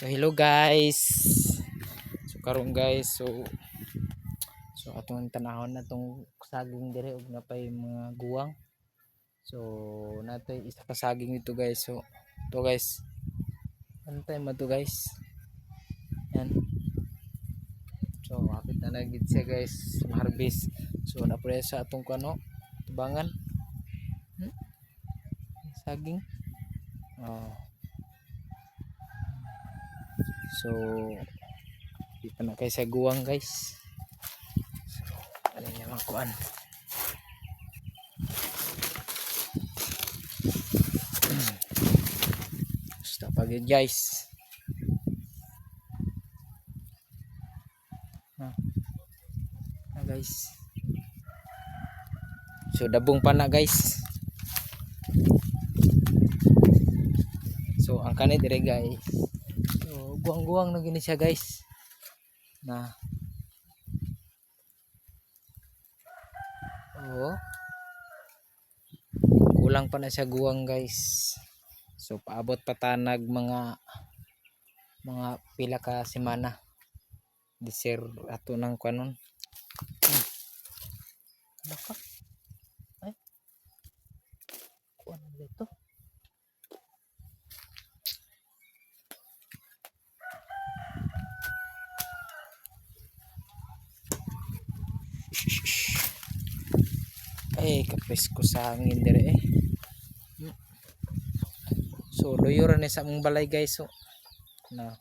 So hello guys. So karon guys so so atong tanahon na tong saging dire ug napay mga guwang. So natay isa ka saging dito guys. So to guys. Ano tayo mo to guys? Yan. So hapit na nagid siya guys harvest. So napre sa atong kano tubangan. Hmm? Saging. Oh. So, di pa na kayo sa guwang guys. So, ano yung mga kuan. Basta pag yun guys. Ah. Ah, guys. So, dabong pa na guys. So, ang kanit dire guys. Guwang-guwang na gini siya guys. Na. Oo. Kulang pa na siya guwang guys. So, paabot pa tanag mga mga pila ka semana. Deser ato ng kanon. Hmm. Baka. Ay kapres ko sa hangin dire eh. So luyuran ni sa mong balay guys so na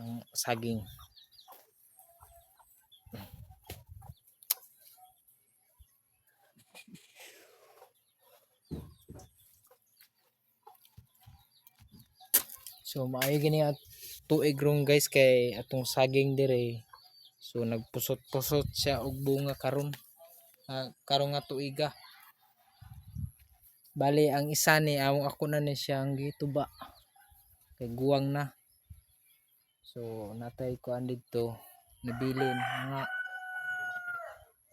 ng saging. So maayo gini at tuig rong guys kay atong saging dire. So nagpusot-pusot siya og bunga karon ah, karon nga tuiga. Bali ang isa ni awong ako na ni siyang gituba. Kay guwang na. So natay ko dito nabilin nga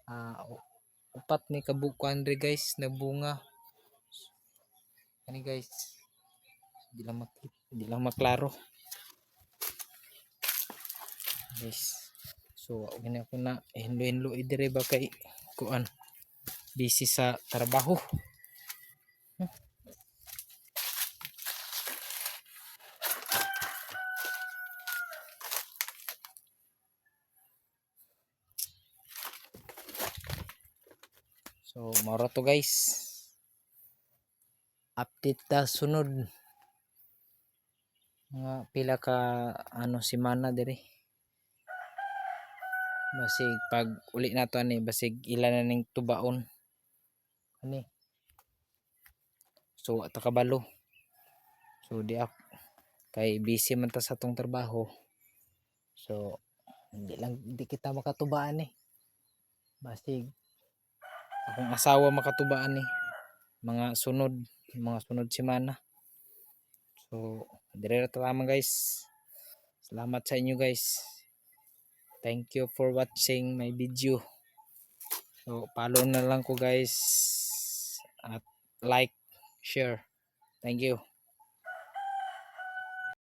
ah, u- upat ni kabukuan re guys na bunga. Kani guys di lang makit lang maklaro. Guys so gani ako na hinlo-hinlo idire ba kay kuan busy sa trabaho. So moro to guys. Update ta sunod. Mga pila ka ano semana dire basig pag uli na to ani basig ilan na ning tubaon. Ani. So ato kabalo. So di ak kay busy man ta sa tong trabaho. So hindi lang di kita makatubaan eh basig akong asawa makatubaan eh mga sunod mga sunod semana. So dire ta lamang guys. Salamat sa inyo guys Thank you for watching my video. So, follow na lang ko guys. At like, share. Thank you.